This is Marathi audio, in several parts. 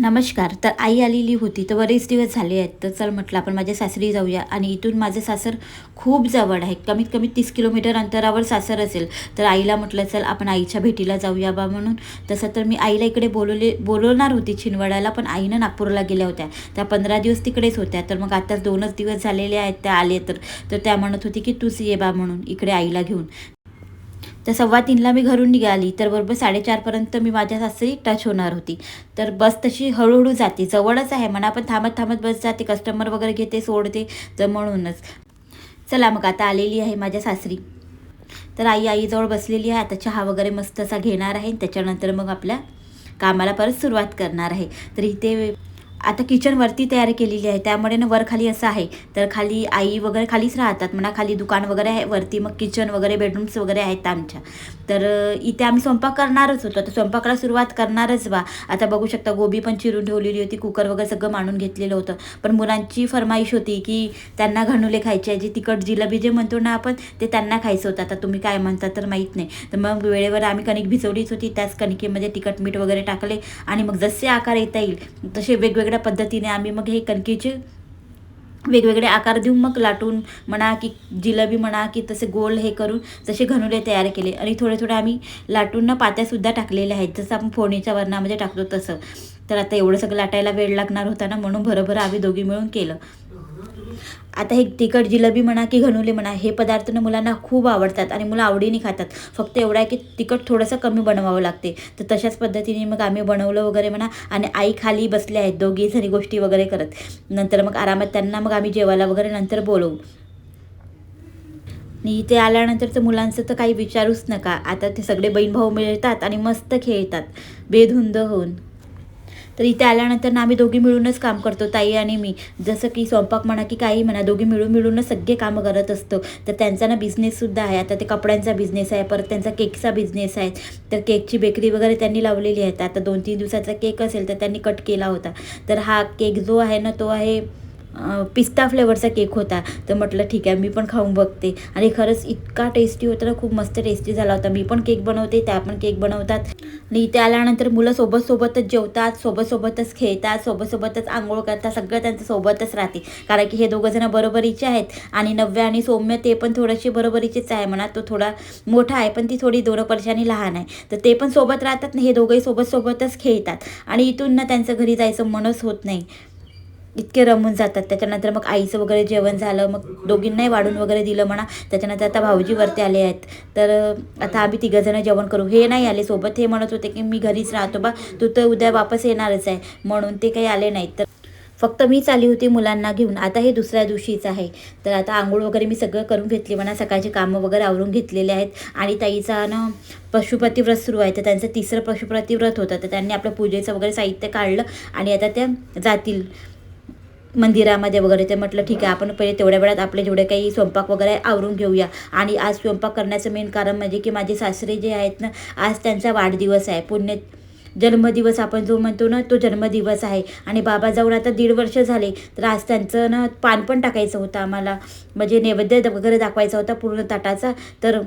नमस्कार तर आई आलेली होती तर बरेच दिवस झाले आहेत तर चल म्हटलं आपण माझ्या सासरी जाऊया. आणि इथून माझं सासर खूप जवळ आहे कमीत कमी तीस किलोमीटर अंतरावर सासर असेल तर आईला म्हटलं चल आपण आईच्या भेटीला जाऊया बा म्हणून. तसं तर मी आईला इकडे बोलवले बोलवणार होती छिनवडाला पण आईनं नागपूरला गेल्या होत्या. त्या पंधरा दिवस तिकडेच होत्या तर मग आता दोनच दिवस झालेले आहेत त्या आले तर. तर त्या म्हणत होती की तूच ये बा म्हणून इकडे आईला घेऊन. तर सव्वा तीनला मी घरून निघाली. तर बरोबर साडेचारपर्यंत मी माझ्या सासरी टच होणार होती. तर बस तशी हळूहळू जाते. जवळच आहे. म्हणा पण थांबत थांबत बस जाते. कस्टमर वगैरे घेते सोडते. तर म्हणूनच. चला मग आता आलेली आहे माझ्या सासरी. तर आई आईजवळ बसलेली आहे. आता चहा वगैरे मस्त असा घेणार आहे. त्याच्यानंतर मग आपल्या कामाला परत सुरुवात करणार आहे. तर इथे आता किचनवरती तयार केलेली आहे. त्यामुळे ना वर खाली असं आहे. तर खाली आई वगैरे खालीच राहतात म्हणा. खाली दुकान वगैरे आहे वरती. मग किचन वगैरे बेडरूम्स वगैरे आहेत आमच्या. तर इथे आम्ही स्वयंपाक करणारच होतो. तर स्वयंपाकाला सुरुवात करणारच बा. आता बघू शकता गोबी पण चिरून ठेवलेली होती. कुकर वगैरे सगळं मांडून घेतलेलं होतं. पण मुलांची फरमाईश होती की त्यांना घणुले खायचे. आहे जे तिखट जिलबी जे म्हणतो ना आपण ते त्यांना खायचं होतं. आता तुम्ही काय म्हणता तर माहीत नाही. तर मग वेळेवर आम्ही कणिक भिजवलीच होती. त्याच कणिकेमध्ये तिखट मीठ वगैरे टाकले. आणि मग जसे आकार येता येईल तसे वेगवेगळे वेगवेगळ्या पद्धतीने आम्ही मग हे कणकेचे वेगवेगळे आकार देऊन मग लाटून म्हणा की जिलेबी म्हणा की तसे गोल हे करून जसे घनुले तयार केले. आणि थोडे थोडे आम्ही लाटून ना पात्यासुद्धा टाकलेल्या आहेत. जसं आपण फोडणीच्या वरणामध्ये टाकतो तसं. तर आता एवढं सगळं लाटायला वेळ लागणार होता ना म्हणून भरभर आम्ही दोघी मिळून केलं. आता हे तिखट जिलेबी म्हणा की घनुले म्हणा हे पदार्थ ना मुलांना खूप आवडतात आणि मुलं आवडीने खातात. फक्त एवढं आहे की तिखट थोडंसं कमी बनवावं लागते. तर तशाच पद्धतीने मग आम्ही बनवलं वगैरे म्हणा आणि आई खाली बसले आहेत दोघी जणी गोष्टी वगैरे करत. नंतर मग आरामात त्यांना मग आम्ही जेवायला वगैरे नंतर बोलवू. आणि इथे आल्यानंतर तर मुलांचं तर काही विचारूच नका. आता ते सगळे बहीण भाऊ मिळतात आणि मस्त खेळतात. बेधुंद होऊन. तर इथे आल्यानंतर ना आम्ही दोघी मिळूनच काम करतो ताई आणि मी. जसं की स्वयंपाक म्हणा की काही म्हणा दोघी मिळून मिळूनच सगळे कामं करत असतो. तर त्यांचा ना बिझनेससुद्धा आहे. आता ते कपड्यांचा बिझनेस आहे परत त्यांचा केकचा बिझनेस आहे. तर केकची बेकरी वगैरे त्यांनी लावलेली आहे. आता दोन तीन दिवसाचा केक असेल तर त्यांनी कट केला होता. तर हा केक जो आहे ना तो आहे पिस्ता फ्लेवरचा केक होता. तर म्हटलं ठीक आहे मी पण खाऊन बघते. आणि खरंच इतका टेस्टी होता ना खूप मस्त टेस्टी झाला होता. मी पण केक बनवते त्या पण केक बनवतात. आणि इथे आल्यानंतर मुलं सोबत सोबतच जेवतात सोबत सोबतच खेळतात सोबत सोबतच आंघोळ करतात सगळं त्यांचं सोबतच राहते. कारण की हे दोघंजणं बरोबरीचे आहेत. आणि नव्या आणि सौम्य ते पण थोडेसे बरोबरीचेच आहे म्हणा. तो थोडा मोठा आहे पण ती थोडी दोन वर्षांनी लहान आहे. तर ते पण सोबत राहतात ना हे दोघंही सोबत सोबतच खेळतात. आणि इथून ना त्यांचं घरी जायचं मनच होत नाही. इतके रमून जातात. त्याच्यानंतर मग आईचं वगैरे जेवण झालं मग दोघींनाही वाढून वगैरे दिलं म्हणा. त्याच्यानंतर आता भाऊजी वरती आले आहेत. तर आता आम्ही तिघंजणं जेवण करू. हे नाही आले सोबत. हे म्हणत होते की मी घरीच राहतो. बा तू तर उद्या वापस येणारच आहे. म्हणून ते काही आले नाहीत. तर फक्त मीच आली होती मुलांना घेऊन. आता हे दुसऱ्या दिवशीच आहे. तर आता आंघोळ वगैरे मी सगळं करून घेतली म्हणा. सकाळची कामं वगैरे आवरून घेतलेले आहेत. आणि ताईचा ना पशुपती व्रत सुरू आहे. तर त्यांचं तिसरं पशुपती व्रत होतं. तर त्यांनी आपलं पूजेचं वगैरे साहित्य काढलं आणि आता त्या जातील. मंदिरामध्ये वगैरे ते म्हटलं ठीक आहे आपण पहिले तेवढ्या वेळात आपले जेवढे काही स्वयंपाक वगैरे आवरून घेऊया. आणि आज स्वयंपाक करण्याचं मेन कारण म्हणजे की माझे सासरे जे आहेत ना आज त्यांचा वाढदिवस आहे. पुण्य जन्मदिवस आपण जो म्हणतो ना तो जन्मदिवस आहे. आणि बाबा जाऊन आता दीड वर्ष झाले तर आज त्यांचं ना पान पण टाकायचं होतं आम्हाला. म्हणजे नैवेद्य वगैरे दाखवायचा होता पूर्ण ताटाचा. तर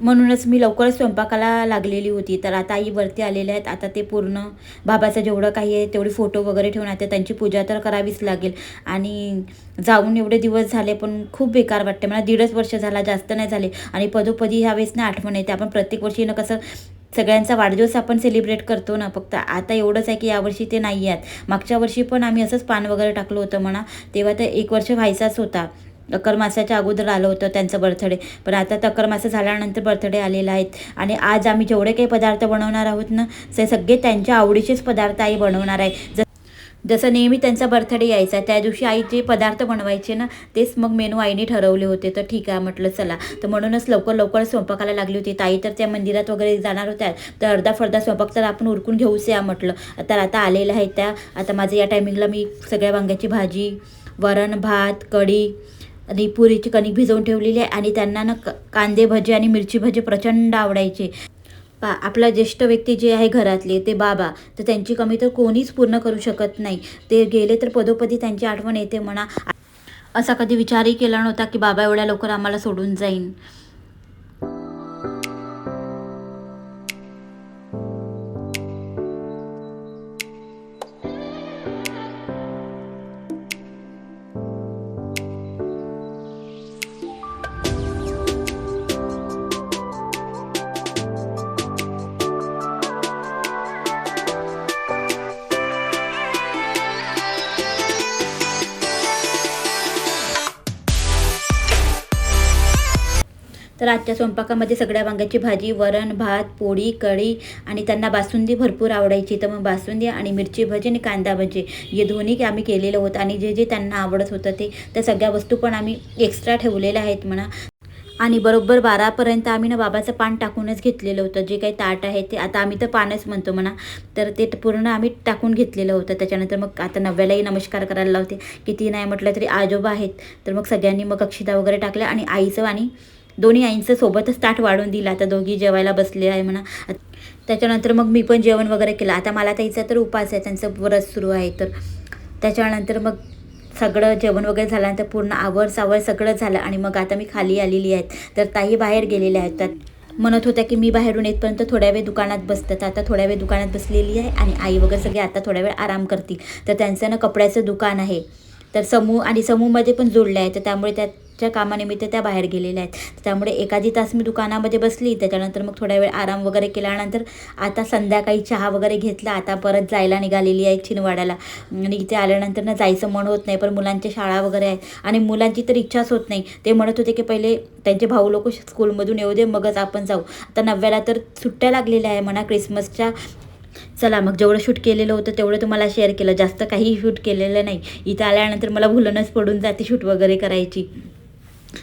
म्हणूनच मी लवकरच स्वयंपाकाला लागलेली होती. तर आता आई वरती आलेल्या आहेत. आता ते पूर्ण बाबाचं जेवढं काही आहे तेवढे फोटो वगैरे ठेवून आता त्यांची पूजा तर करावीच लागेल. आणि जाऊन एवढे दिवस झाले पण खूप बेकार वाटते मला दीडच वर्ष झाला जास्त नाही झाले. आणि पदोपदी ह्यावेळेस ना आठवण येते. आपण प्रत्येक वर्षी ना कसं सगळ्यांचा वाढदिवस आपण सेलिब्रेट करतो ना. फक्त आता एवढंच आहे की यावर्षी ते नाही आहेत. मागच्या वर्षी पण आम्ही असंच पान वगैरे टाकलं होतं म्हणा. तेव्हा तर एक वर्ष व्हायचाच होता. अकर मासाच्या अगोदर आलं होतं त्यांचं बर्थडे. पण आता तकर मासा झाल्यानंतर बर्थडे आलेला आहेत. आणि आज आम्ही जेवढे काही पदार्थ बनवणार आहोत ना ते सगळे त्यांच्या आवडीचेच पदार्थ आई बनवणार आहे. ज जसं नेहमी त्यांचा बर्थडे यायचा त्या दिवशी आई जे पदार्थ बनवायचे ना तेच मग मेनू आईने ठरवले होते. तर ठीक आहे म्हटलं चला. तर म्हणूनच लवकर लवकर स्वयंपाकाला लागली होती. ताई तर त्या मंदिरात वगैरे जाणार होत्या. तर अर्धा फर्धा स्वयंपाक तर आपण उरकून घेऊच या म्हटलं. तर आता आलेल्या आहेत त्या. आता माझं या टायमिंगला मी सगळ्या वांग्याची भाजी वरण भात कढी आणि पुरीची कणिक भिजवून ठेवलेली आहे आणि त्यांना ना कांदे भजे आणि मिरची भजे प्रचंड आवडायचे. पा आपला ज्येष्ठ व्यक्ती जे आहे घरातले ते बाबा तर त्यांची कमी तर कोणीच पूर्ण करू शकत नाही. ते गेले तर पदोपदी त्यांची आठवण येते म्हणा. असा कधी विचारही केला नव्हता की बाबा एवढ्या लवकर आम्हाला सोडून जाईन. तर आजच्या स्वयंपाकामध्ये सगळ्या वांग्याची भाजी वरण भात पोळी कढी आणि त्यांना बासुंदी भरपूर आवडायची. तर मग बासुंदी आणि मिरची भजी आणि कांदा भजी हे दोन्ही आम्ही केलेलं होतं. आणि जे जे त्यांना आवडत होतं ते त्या सगळ्या वस्तू पण आम्ही एक्स्ट्रा ठेवलेल्या आहेत म्हणा. आणि बरोबर बारापर्यंत आम्ही ना बाबाचं पान टाकूनच घेतलेलं होतं. जे काही ताट आहे ते आता आम्ही तर पानच म्हणतो म्हणा. तर ते पूर्ण आम्ही टाकून घेतलेलं होतं. त्याच्यानंतर मग आता नव्यालाही नमस्कार करायला लावते. किती नाही म्हटलं तरी आजोबा आहेत. तर मग सगळ्यांनी मग अक्षिता वगैरे टाकल्या आणि आईचं आणि दोन्ही आईंचं सोबतच ताट वाढून दिला. आता दोघी जेवायला बसले आहे म्हणा. त्याच्यानंतर मग मी पण जेवण वगैरे केलं. आता मला ताईचा तर उपास आहे. त्यांचं व्रत सुरू आहे. तर त्याच्यानंतर मग सगळं जेवण वगैरे झाल्यानंतर पूर्ण आवर सावर सगळं झालं आणि मग आता मी खाली आलेली आहेत तर ताई बाहेर गेलेल्या आहेत. तर म्हणत होत्या की मी बाहेरून येतपर्यंत थोड्या वेळ दुकानात बसतात. आता थोड्या वेळ दुकानात बसलेली आहे आणि आई वगैरे सगळे आता थोड्या वेळ आराम करतील. तर त्यांचं ना कपड्याचं दुकान आहे. तर समूह आणि समूहमध्ये पण जोडले आहे तर त्यामुळे त्याच्या कामानिमित्त त्या बाहेर गेलेल्या आहेत. त्यामुळे एखादी तास मी दुकानामध्ये बसली त्याच्यानंतर मग थोड्या वेळ आराम वगैरे केल्यानंतर आता संध्याकाळी चहा वगैरे घेतला आता परत जायला निघालेली आहे छिनवाड्याला आणि इथे आल्यानंतर ना जायचं मन होत नाही पण मुलांच्या शाळा वगैरे आहे आणि मुलांची तर इच्छाच होत नाही. ते म्हणत होते की पहिले त्यांचे भाऊ लोक स्कूलमधून येऊ दे मगच आपण जाऊ. आता नव्याला तर सुट्ट्या लागलेल्या आहे म्हणा क्रिसमसच्या चला मग जेवढं शूट केलेलं होतं तेवढं तुम्हाला शेअर केलं. जास्त काही शूट केलेलं नाही. इथं आल्यानंतर मला भुलनच पडून जाते शूट वगैरे करायची.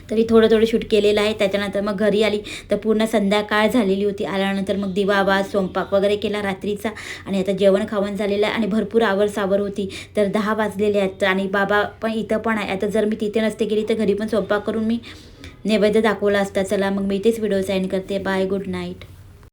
तरी थोडं थोडं शूट केलेलं आहे. त्याच्यानंतर मग घरी आली. तर पूर्ण संध्याकाळ झालेली होती. आल्यानंतर मग दिवाबा स्वयंपाक वगैरे केला रात्रीचा. आणि आता जेवण खावण झालेलं आहे. आणि भरपूर आवर सावर होती. तर दहा वाजलेले आहेत. आणि बाबा पण इथं पण आहे. आता जर मी तिथे नसते गेली तर घरी पण स्वयंपाक करून मी नैवेद्य दाखवला असता. चला मग मी इथेच व्हिडिओ सेंड करते. Bye good night